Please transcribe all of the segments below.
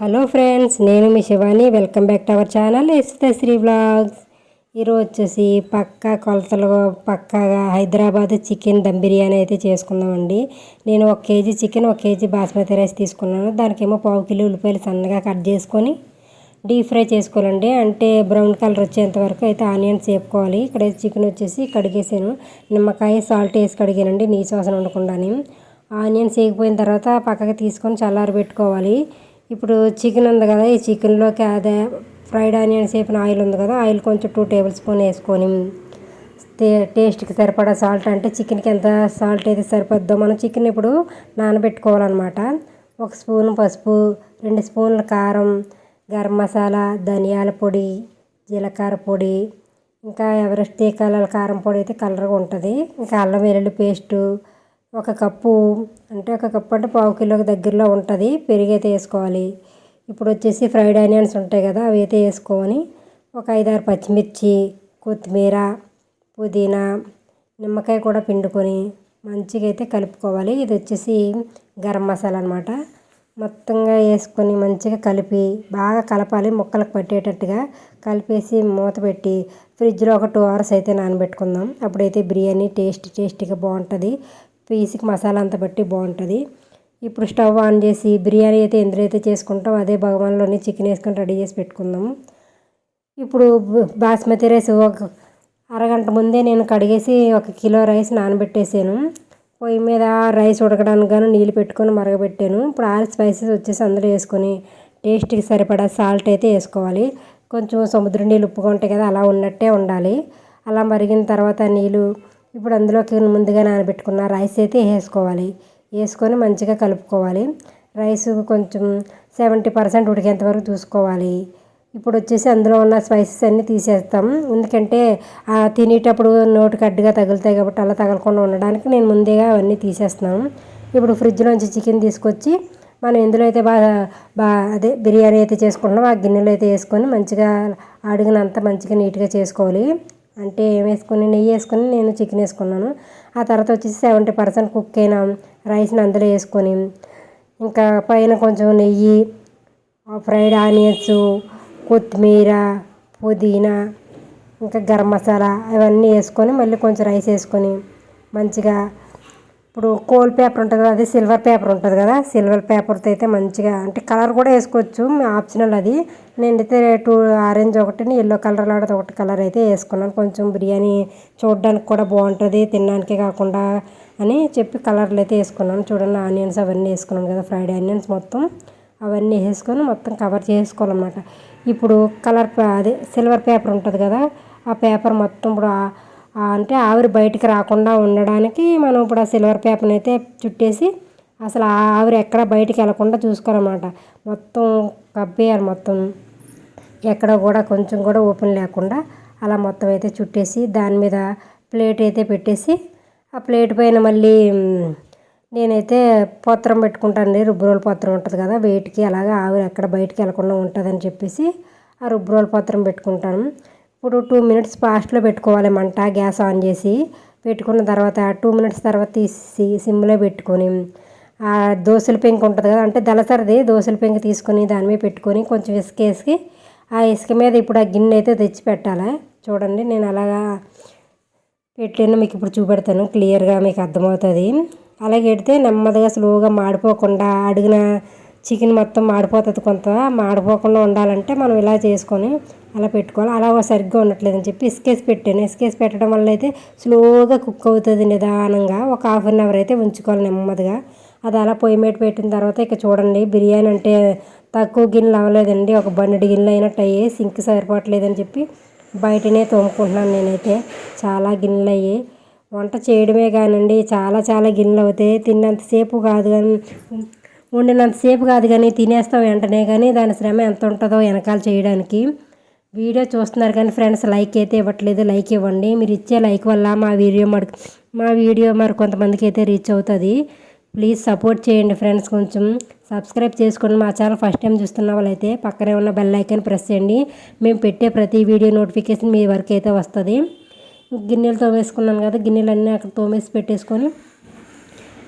Hello friends నేను మీ Shivani. Welcome back to our channel. ఇస్తా Sri vlogs. ఈరోజు వచ్చేసి పక్కా కొలతలు పక్కాగా హైదరాబాద్ చికెన్ దమ్ బిర్యానీ అయితే చేసుకుందామండి. నేను ఒక కేజీ చికెన్ ఒక కేజీ బాస్మతి రైస్ తీసుకున్నాను. దానికేమో పావు కిలో ఉల్లిపాయలు సన్నగా కట్ చేసుకొని డీప్ ఫ్రై చేసుకోవాలండి. అంటే బ్రౌన్ కలర్ వచ్చేంత వరకు అయితే ఆనియన్స్ వేపుకోవాలి. ఇక్కడ చికెన్ వచ్చేసి కడిగేసాను. నిమ్మకాయ సాల్ట్ వేసి కడిగానండి. నీచు వాసన ఉండకుండానే. ఆనియన్స్ వేగిపోయిన తర్వాత పక్కకి తీసుకొని చల్లారి పెట్టుకోవాలి ఇప్పుడు చికెన్ ఉంది కదా ఈ చికెన్లోకి అదే ఫ్రైడ్ ఆనియన్స్ వేపిన ఆయిల్ ఉంది కదా ఆయిల్ కొంచెం టూ టేబుల్ స్పూన్ వేసుకొని టే- టేస్ట్కి సరిపడా సాల్ట్ అంటే చికెన్కి ఎంత సాల్ట్ అయితే సరిపోద్దో మనం చికెన్ ఇప్పుడు నానబెట్టుకోవాలన్నమాట. ఒక స్పూన్ పసుపు రెండు స్పూన్ల కారం గరం మసాలా ధనియాల పొడి జీలకర్ర పొడి ఇంకా ఎవరెస్ట్ తీకాల కారం పొడి అయితే కలర్గా ఉంటుంది. ఇంకా అల్లం వెల్లుల్లి పేస్టు ఒక కప్పు అంటే ఒక కప్పు అంటే పావు కిలోకి దగ్గరలో ఉంటుంది. పెరుగు అయితే వేసుకోవాలి. ఇప్పుడు వచ్చేసి ఫ్రైడ్ ఆనియన్స్ ఉంటాయి కదా అవి అయితే వేసుకొని ఒక ఐదారు పచ్చిమిర్చి కొత్తిమీర పుదీనా నిమ్మకాయ కూడా పిండుకొని మంచిగా అయితే కలుపుకోవాలి. ఇది వచ్చేసి గరం మసాలా అనమాట మొత్తంగా వేసుకొని మంచిగా కలిపి బాగా కలపాలి. ముక్కలకు పట్టేటట్టుగా కలిపేసి మూత పెట్టి ఫ్రిడ్జ్లో ఒక టూ అవర్స్ అయితే నానబెట్టుకుందాం. అప్పుడైతే బిర్యానీ టేస్ట్ టేస్టీగా బాగుంటుంది. పీస్కి మసాలా అంతా బట్టి బాగుంటుంది. ఇప్పుడు స్టవ్ ఆన్ చేసి బిర్యానీ అయితే ఎందులో అయితే చేసుకుంటాం. అదే భగవాన్లోని చికెన్ వేసుకొని రెడీ చేసి పెట్టుకుందాం. ఇప్పుడు బాస్మతి రైస్ ఒక అరగంట ముందే నేను కడిగేసి ఒక కిలో రైస్ నానబెట్టేసాను. పొయ్యి మీద రైస్ ఉడకడానికి గాను నీళ్ళు పెట్టుకొని మరగబెట్టాను. ఇప్పుడు ఆల్ స్పైసెస్ వచ్చేసి అందులో వేసుకొని టేస్ట్కి సరిపడా సాల్ట్ అయితే వేసుకోవాలి. కొంచెం సముద్ర నీళ్ళు ఉప్పుగా ఉంటాయి కదా అలా ఉన్నట్టే ఉండాలి. అలా మరిగిన తర్వాత నీళ్ళు ఇప్పుడు అందులోకి ముందుగా నానబెట్టుకున్న రైస్ అయితే వేసుకోవాలి. వేసుకొని మంచిగా కలుపుకోవాలి. రైస్ కొంచెం సెవెంటీ పర్సెంట్ ఉడికేంత వరకు చూసుకోవాలి. ఇప్పుడు వచ్చేసి అందులో ఉన్న స్పైసెస్ అన్నీ తీసేస్తాం. ఎందుకంటే తినేటప్పుడు నోటికి అడ్డుగా తగులుతాయి కాబట్టి అలా తగలకుండా ఉండడానికి నేను ముందేగా అవన్నీ తీసేస్తున్నాను. ఇప్పుడు ఫ్రిడ్జ్లోంచి చికెన్ తీసుకొచ్చి మనం ఎందులో అయితే బాగా బా అదే బిర్యానీ అయితే చేసుకుంటున్నాం. ఆ గిన్నెలో అయితే వేసుకొని మంచిగా అడిగినంత మంచిగా నీట్గా చేసుకోవాలి. అంటే ఏం నెయ్యి వేసుకొని నేను చికెన్ వేసుకున్నాను. ఆ తర్వాత వచ్చేసి సెవెంటీ పర్సెంట్ కుక్ అయిన రైస్ని అందులో వేసుకొని ఇంకా పైన కొంచెం నెయ్యి ఫ్రైడ్ ఆనియన్స్ కొత్తిమీర పుదీనా ఇంకా గరం మసాలా అవన్నీ వేసుకొని మళ్ళీ కొంచెం రైస్ వేసుకొని మంచిగా ఇప్పుడు కోల్ పేపర్ ఉంటుంది కదా అది సిల్వర్ పేపర్ ఉంటుంది కదా సిల్వర్ పేపర్తో అయితే మంచిగా అంటే కలర్ కూడా వేసుకోవచ్చు ఆప్షనల్ అది. నేనైతే టూ ఆరెంజ్ ఒకటిని ఎల్లో కలర్ లాంటిది ఒకటి కలర్ అయితే వేసుకున్నాను. కొంచెం బిర్యానీ చూడడానికి కూడా బాగుంటుంది తినడానికే కాకుండా అని చెప్పి కలర్లు అయితే వేసుకున్నాను. చూడండి ఆనియన్స్ అవన్నీ వేసుకున్నాను కదా ఫ్రైడ్ ఆనియన్స్ మొత్తం అవన్నీ వేసుకొని మొత్తం కవర్ చేసుకోవాలన్నమాట. ఇప్పుడు కలర్ అదే సిల్వర్ పేపర్ ఉంటుంది కదా ఆ పేపర్ మొత్తం ఇప్పుడు అంటే ఆవిరి బయటికి రాకుండా ఉండడానికి మనం ఇప్పుడు ఆ సిల్వర్ పేపర్ని అయితే చుట్టేసి అసలు ఆ ఆవిరి ఎక్కడ బయటికి వెళ్ళకుండా చూసుకోవాలన్నమాట. మొత్తం కప్పేయాలి మొత్తం. ఎక్కడ కూడా కొంచెం కూడా ఓపెన్ లేకుండా అలా మొత్తం అయితే చుట్టేసి దాని మీద ప్లేట్ అయితే పెట్టేసి ఆ ప్లేట్ పైన మళ్ళీ నేనైతే పత్రం పెట్టుకుంటానండి రుబ్బురోలు పత్రం ఉంటుంది కదా వేటికి అలాగా ఆవిరి ఎక్కడ బయటికి వెళ్ళకుండా ఉంటుందని చెప్పేసి ఆ రుబ్బురోలు పత్రం పెట్టుకుంటాను. ఇప్పుడు టూ మినిట్స్ ఫాస్ట్లో పెట్టుకోవాలి మంట గ్యాస్ ఆన్ చేసి పెట్టుకున్న తర్వాత టూ మినిట్స్ తర్వాత తీసి సిమ్లో పెట్టుకొని ఆ దోశల పెంకు ఉంటుంది కదా అంటే దళసరిది దోశల పెంకు తీసుకొని దాని మీద పెట్టుకొని కొంచెం ఇసుక వేసి ఆ ఇసుక మీద ఇప్పుడు ఆ గిన్నె అయితే తెచ్చి పెట్టాలి? చూడండి నేను అలాగా పెట్టాను మీకు ఇప్పుడు చూపెడతాను క్లియర్గా మీకు అర్థమవుతుంది. అలాగే పెడితే నెమ్మదిగా స్లోగా మాడిపోకుండా అడిగిన చికెన్ మొత్తం మాడిపోతుంది కొంత మాడిపోకుండా ఉండాలంటే మనం ఇలా చేసుకొని అలా పెట్టుకోవాలి. అలా సరిగ్గా ఉండట్లేదని చెప్పి ఇసుకేసి పెట్టాను. ఇసుకేసి పెట్టడం వల్ల అయితే స్లోగా కుక్ అవుతుంది నిదానంగా. ఒక హాఫ్ అన్ అవర్ అయితే ఉంచుకోవాలి నెమ్మదిగా. అది అలా పొయ్యి మీద పెట్టిన తర్వాత ఇక చూడండి బిర్యానీ అంటే తక్కువ గిన్నెలు అవ్వలేదండి. ఒక బన్నెడు గిన్నెలు అయినట్టు అయ్యి సింక్ సరిపోవట్లేదని చెప్పి బయటనే తోముకుంటున్నాను నేనైతే. చాలా గిన్నెలు అయ్యి. వంట చేయడమే కానండి చాలా చాలా గిన్నెలు అవుతాయి. తిన్నంతసేపు కాదు కానీ వండినంతసేపు కాదు కానీ తినేస్తాం వెంటనే కానీ దాని శ్రమ ఎంత ఉంటుందో వెనకాల చేయడానికి. వీడియో చూస్తున్నారు కానీ ఫ్రెండ్స్ లైక్ అయితే ఇవ్వట్లేదు. లైక్ ఇవ్వండి. మీరు ఇచ్చే లైక్ వల్ల మా వీడియో మరి మా వీడియో మరి కొంతమందికి అయితే రీచ్ అవుతుంది. ప్లీజ్ సపోర్ట్ చేయండి ఫ్రెండ్స్ కొంచెం. సబ్స్క్రైబ్ చేసుకోండి మా ఛానల్ ఫస్ట్ టైం చూస్తున్న వాళ్ళైతే పక్కనే ఉన్న బెల్ ఐకాన్ ప్రెస్ చేయండి. మేము పెట్టే ప్రతి వీడియో నోటిఫికేషన్ మీ వరకు అయితే వస్తుంది. గిన్నెలు తోమేసుకున్నాను కదా గిన్నెలు అన్నీ అక్కడ తోమేసి పెట్టేసుకొని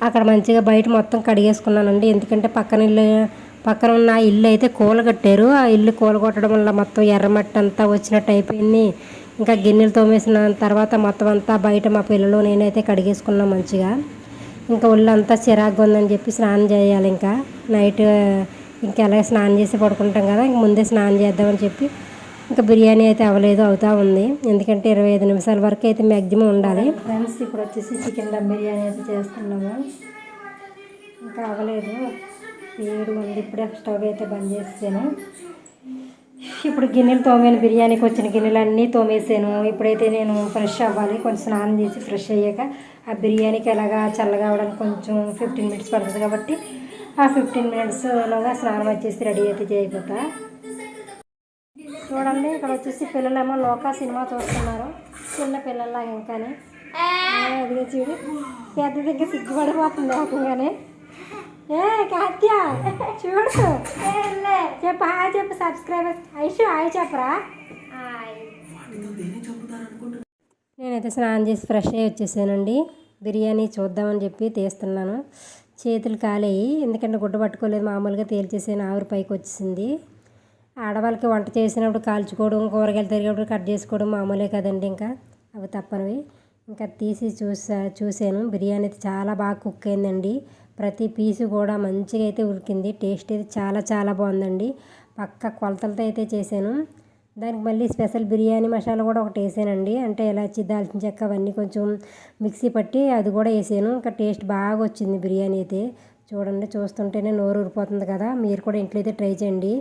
అక్కడ మంచిగా బయట మొత్తం కడిగేసుకున్నానండి. ఎందుకంటే పక్కన ఇల్లు పక్కన ఉన్న ఇల్లు అయితే కూలగట్టారు. ఆ ఇల్లు కూలగొట్టడం వల్ల మొత్తం ఎర్రమట్టి అంతా వచ్చినట్టు అయిపోయింది. ఇంకా గిన్నెలు తోమేసిన తర్వాత మొత్తం అంతా బయట మా పిల్లలు నేనైతే కడిగేసుకున్నాం మంచిగా. ఇంకా ఒళ్ళంతా చిరాగ్గా ఉందని చెప్పి స్నానం చేయాలి ఇంకా. నైట్ ఇంకా అలాగే స్నానం చేసి పడుకుంటాం కదా ఇంక ముందే స్నానం చేద్దామని చెప్పి ఇంకా బిర్యానీ అయితే అవ్వలేదు అవుతా ఉంది. ఎందుకంటే ఇరవై ఐదు నిమిషాల వరకు అయితే మ్యాక్సిమం ఉండాలి. ఫ్రెండ్స్ ఇప్పుడు వచ్చేసి చికెన్ దమ్ బిర్యానీ అయితే చేస్తున్నాము. ఇంకా అవ్వలేదు వేడి ఉంది. ఇప్పుడే స్టవ్ అయితే బంద్ చేసాను ఇప్పుడు గిన్నెలు తోమాను. బిర్యానీకి వచ్చిన గిన్నెలు అన్నీ తోమేసాను. ఇప్పుడైతే నేను ఫ్రెష్ అవ్వాలి. కొంచెం స్నానం చేసి ఫ్రెష్ అయ్యాక ఆ బిర్యానీకి ఎలాగా చల్లగా అవ్వడానికి కొంచెం ఫిఫ్టీన్ మినిట్స్ పడుతుంది కాబట్టి ఆ ఫిఫ్టీన్ మినిట్స్లోగా స్నానం వచ్చేసి రెడీ అయితే చేయకపోతా చూడండి ఇక్కడ వచ్చేసి పిల్లలేమో లోకా సినిమా చూస్తున్నారు. చిన్న పిల్లల్లాగా ఇంకానే. అదిగా చూడు. పెద్ద దగ్గర సిగ్గుపడిపోతుంది ఏకంగానే ఏ కాత్య? చూడు. చెప్పు హాయ్ చెప్పు సబ్స్క్రైబర్స్ ఐషు హాయ్ చెప్పరా? నేనైతే స్నానం చేసి ఫ్రెష్ అయ్యి వచ్చేసానండి. బిర్యానీ చూద్దామని చెప్పి తీస్తున్నాను. చేతులు కాలేయి ఎందుకంటే గుడ్డ పట్టుకోలేదు మామూలుగా తేల్చేసాను ఆవిరి పైకి వచ్చేసింది. ఆడవాళ్ళకి వంట చేసినప్పుడు కాల్చుకోవడం కూరగాయలు తరిగేటప్పుడు కట్ చేసుకోవడం మామూలే కదండి ఇంకా. అవి తప్పనివి. ఇంకా తీసి చూసా చూశాను బిర్యానీ అయితే చాలా బాగా కుక్ అయిందండి. ప్రతి పీసు కూడా మంచిగా అయితే ఉడికింది. టేస్ట్ అయితే చాలా చాలా బాగుందండి. పక్క కొలతలతో అయితే చేశాను. దానికి మళ్ళీ స్పెషల్ బిర్యానీ మసాలా కూడా ఒకటి వేసానండి. అంటే ఇలాచి దాల్చిన చెక్క అవన్నీ కొంచెం మిక్సీ పట్టి అది కూడా వేసాను. ఇంకా టేస్ట్ బాగా వచ్చింది బిర్యానీ అయితే. చూడండి చూస్తుంటేనే నోరు ఊరిపోతుంది కదా. మీరు కూడా ఇంట్లో అయితే ట్రై చేయండి.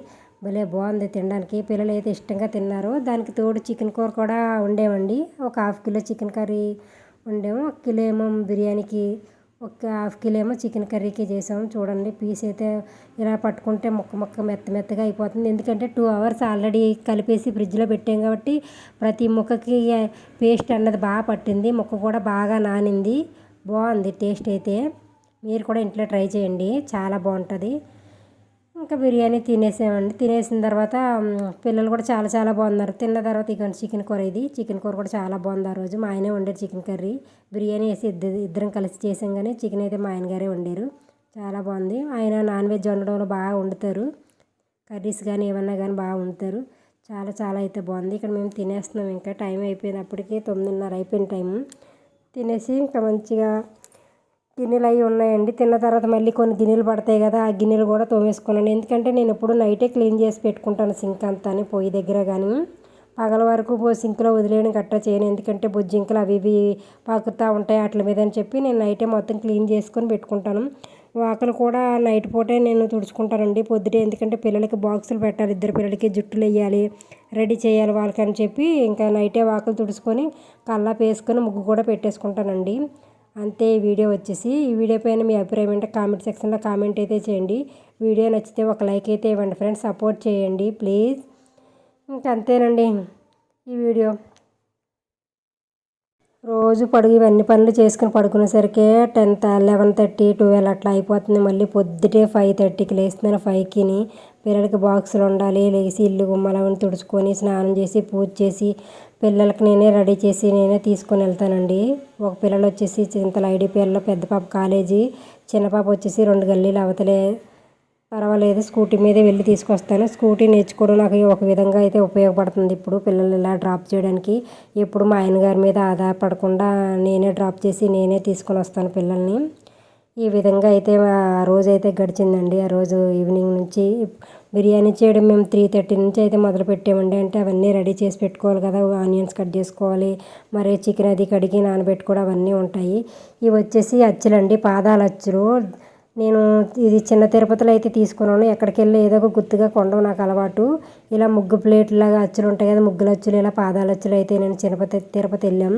భలే బాగుంది తినడానికి. పిల్లలు అయితే ఇష్టంగా తిన్నారు. దానికి తోడు చికెన్ కూర కూడా ఉండేవండి. ఒక హాఫ్ కిలో చికెన్ కర్రీ ఉండేము. ఒక కిలో ఏమో బిర్యానీకి ఒక హాఫ్ కిలో ఏమో చికెన్ కర్రీకి చేసాము. చూడండి పీస్ అయితే ఇలా పట్టుకుంటే ముక్క ముక్క మెత్త మెత్తగా అయిపోతుంది. ఎందుకంటే టూ అవర్స్ ఆల్రెడీ కలిపేసి ఫ్రిడ్జ్లో పెట్టాం కాబట్టి ప్రతి ముక్కకి పేస్ట్ అన్నది బాగా పట్టింది. ముక్క కూడా బాగా నానింది. బాగుంది టేస్ట్ అయితే. మీరు కూడా ఇంట్లో ట్రై చేయండి. చాలా బాగుంటుంది. ఇంకా బిర్యానీ తినేసామండి. తినేసిన తర్వాత పిల్లలు కూడా చాలా చాలా బాగున్నారు. తిన్న తర్వాత ఇక చికెన్ కూర ఇది. చికెన్ కూర కూడా చాలా బాగుంది ఆ రోజు. మా ఆయనే వండారు చికెన్ కర్రీ. బిర్యానీ వేసి ఇద్దరు ఇద్దరం కలిసి చేసాం కానీ చికెన్ అయితే మా ఆయనగారే వండారు. చాలా బాగుంది. ఆయన నాన్ వెజ్ వండడంలో బాగా వండుతారు. కర్రీస్ కానీ ఏమన్నా కానీ బాగా వండుతారు. చాలా చాలా అయితే బాగుంది. ఇక్కడ మేము తినేస్తున్నాం. ఇంకా టైం అయిపోయినప్పటికీ తొమ్మిదిన్నర అయిపోయిన టైం తినేసి ఇంకా మంచిగా గిన్నెలు అవి ఉన్నాయండి. తిన్న తర్వాత మళ్ళీ కొన్ని గిన్నెలు పడతాయి కదా ఆ గిన్నెలు కూడా తోమేసుకున్నాను. ఎందుకంటే నేను ఎప్పుడు నైటే క్లీన్ చేసి పెట్టుకుంటాను సింక్ అంతా పొయ్యి దగ్గర కానీ పగల వరకు సింక్లో వదిలేయడం గట్టా చేయను. ఎందుకంటే బొజ్జింకలు అవి ఇవి పాకుతూ ఉంటాయి వాటి మీద అని చెప్పి నేను నైటే మొత్తం క్లీన్ చేసుకొని పెట్టుకుంటాను. వాకలు కూడా నైట్ పూటే నేను తుడుచుకుంటానండి పొద్దుటే. ఎందుకంటే పిల్లలకి బాక్సులు పెట్టాలి ఇద్దరు పిల్లలకి జుట్టులు వేయాలి రెడీ చేయాలి వాళ్ళకని చెప్పి ఇంకా నైటే వాకలు తుడుచుకొని కల్లా వేసుకొని ముగ్గు కూడా పెట్టేసుకుంటానండి. అంతే ఈ వీడియో వచ్చేసి. ఈ వీడియో పైన మీ అభిప్రాయం ఏంటో కామెంట్ సెక్షన్లో కామెంట్ అయితే చేయండి. వీడియో నచ్చితే ఒక లైక్ అయితే ఇవ్వండి ఫ్రెండ్స్. సపోర్ట్ చేయండి ప్లీజ్. ఇంకా అంతేనండి ఈ వీడియో. రోజు పడుగు ఇవన్నీ పనులు చేసుకుని పడుకునేసరికి టెన్త్ లెవెన్ థర్టీ ట్వెల్వ్ అట్లా అయిపోతుంది. మళ్ళీ పొద్దుటే ఫైవ్ థర్టీకి లేస్తున్నాను ఫైవ్కిని. పిల్లలకి బాక్సులు ఉండాలి లేచి ఇల్లు గుమ్మలవని తుడుచుకొని స్నానం చేసి పూజ చేసి పిల్లలకి నేనే రెడీ చేసి నేనే తీసుకొని వెళ్తానండి. ఒక పిల్లలు వచ్చేసి చింతల ఐడిపిఎల్లో పెద్ద పాప కాలేజీ చిన్న పాప వచ్చేసి రెండు గల్లీలు అవతలే. పర్వాలేదు స్కూటీ మీదే వెళ్ళి తీసుకొస్తాను. స్కూటీ నేర్చుకోవడం నాకు ఒక విధంగా అయితే ఉపయోగపడుతుంది ఇప్పుడు పిల్లలు ఇలా డ్రాప్ చేయడానికి. ఎప్పుడు మా ఆయన గారి మీద ఆధారపడకుండా నేనే డ్రాప్ చేసి నేనే తీసుకొని వస్తాను పిల్లల్ని. ఈ విధంగా అయితే ఆ రోజు అయితే గడిచిందండి. ఆ రోజు ఈవినింగ్ నుంచి బిర్యానీ చేయడం మేము త్రీ థర్టీ నుంచి అయితే మొదలు పెట్టామండి. అంటే అవన్నీ రెడీ చేసి పెట్టుకోవాలి కదా. ఆనియన్స్ కట్ చేసుకోవాలి. మరి చికెన్ అది కడిగి నానబెట్టుకోవడం అవన్నీ ఉంటాయి. ఇవి వచ్చేసి అచ్చులండి. పాదాల అచ్చులు. నేను ఇది చిన్న తిరుపతిలో అయితే తీసుకున్నాను. ఎక్కడికి వెళ్ళి ఏదో ఒక గుర్తుగా కొండం నాకు అలవాటు. ఇలా ముగ్గు ప్లేట్లాగా అచ్చులు ఉంటాయి కదా. ముగ్గుల అచ్చులు ఇలా పాదాల అచ్చులు అయితే నేను చిన్నపతి తిరుపతి వెళ్ళాం.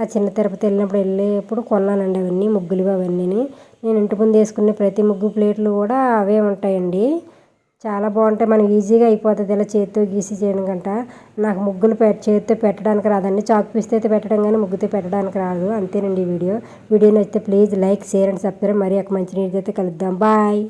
ఆ చిన్న తిరుపతి వెళ్ళినప్పుడు వెళ్ళేప్పుడు కొన్నానండి అవన్నీ ముగ్గులు అవన్నీ నేను ఇంటి ముందు వేసుకునే ప్రతి ముగ్గు ప్లేట్లు కూడా అవే ఉంటాయండి. చాలా బాగుంటాయి. మనం ఈజీగా అయిపోతుంది ఇలా చేతితో గీసి చేయడం కంట నాకు ముగ్గులు పె చేతితో పెట్టడానికి రాదండి చాక్ పీస్తో అయితే పెట్టడం కానీ ముగ్గుతో పెట్టడానికి రాదు. అంతేనండి ఈ వీడియో. వీడియో నచ్చితే please like share and subscribe. మరి ఒక మంచి నీటితో అయితే కలుద్దాం. బాయ్.